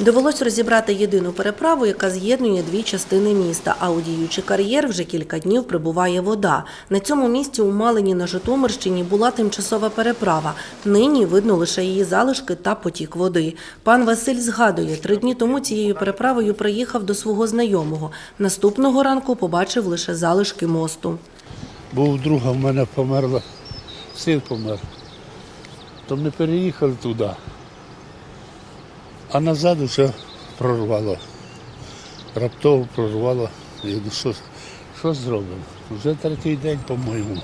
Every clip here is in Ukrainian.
Довелось розібрати єдину переправу, яка з'єднує дві частини міста. А у діючий кар'єр вже кілька днів прибуває вода. На цьому місці у Малині на Житомирщині була тимчасова переправа. Нині видно лише її залишки та потік води. Пан Василь згадує, три дні тому цією переправою приїхав до свого знайомого. Наступного ранку побачив лише залишки мосту. Був друга в мене померла, син помер. То ми переїхали туди. А назад вже прорвало. Раптово прорвало. Я думаю, що, що зробимо? Вже третій день, по-моєму.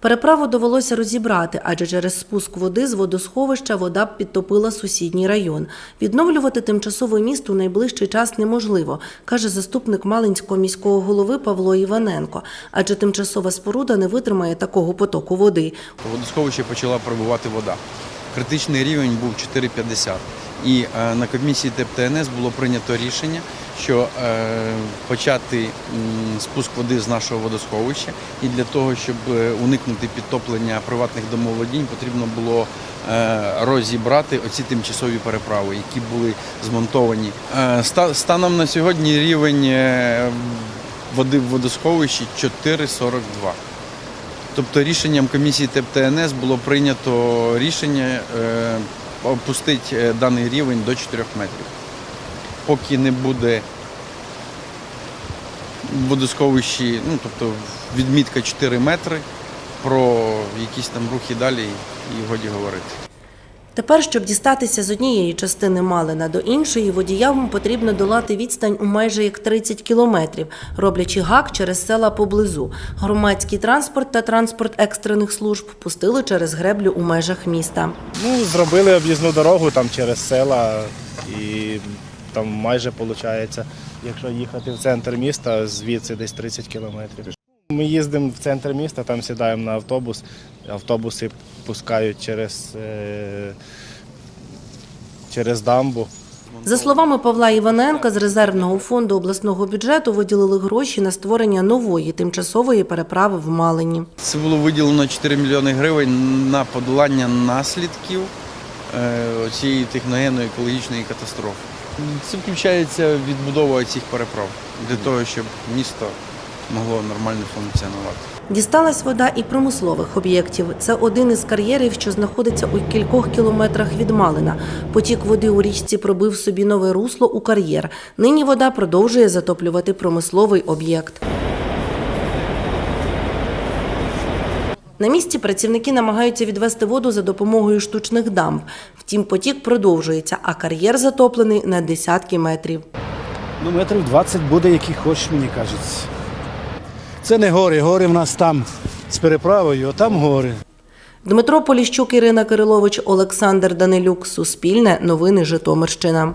Переправу довелося розібрати, адже через спуск води з водосховища вода б підтопила сусідній район. Відновлювати тимчасове місто у найближчий час неможливо, каже заступник Малинського міського голови Павло Іваненко, адже тимчасова споруда не витримає такого потоку води. У водосховищі почала прибувати вода. Критичний рівень був 4,50. І е, на комісії ТЕП-ТНС було прийнято рішення, що е, почати спуск води з нашого водосховища. І для того, щоб е, уникнути підтоплення приватних домоволодінь, потрібно було розібрати оці тимчасові переправи, які були змонтовані. Ста- станом на сьогодні рівень води в водосховищі 4,42. Тобто рішенням комісії ТЕП-ТНС було прийнято рішення е, опустити е, даний рівень до 4 метрів. Поки не буде водосховищі, ну тобто відмітка 4 метри, про якісь там рухи далі і годі говорити. Тепер, щоб дістатися з однієї частини Малина до іншої, водіям потрібно долати відстань у майже як 30 кілометрів, роблячи гак через села поблизу. Громадський транспорт та транспорт екстрених служб пустили через греблю у межах міста. Ну, зробили об'їзну дорогу там через села і там майже виходить, якщо їхати в центр міста, звідси десь 30 кілометрів. Ми їздимо в центр міста, там сідаємо на автобус, автобуси пускають через, е, через дамбу. За словами Павла Іваненка, з резервного фонду обласного бюджету виділили гроші на створення нової тимчасової переправи в Малині. Це було виділено 4 мільйони гривень на подолання наслідків е, цієї техногенної екологічної катастрофи. Це включається відбудова цих переправ для того, щоб місто могло нормально функціонувати. Дісталась вода і промислових об'єктів. Це один із кар'єрів, що знаходиться у кількох кілометрах від Малина. Потік води у річці пробив собі нове русло у кар'єр. Нині вода продовжує затоплювати промисловий об'єкт. На місці працівники намагаються відвести воду за допомогою штучних дамб. Втім, потік продовжується, а кар'єр затоплений на десятки метрів. Ну, метрів 20 буде, який хочеш, мені кажеться. Це не гори, гори в нас там з переправою, а там гори. Дмитро Поліщук, Ірина Кирилович, Олександр Данилюк. Суспільне. Новини Житомирщина.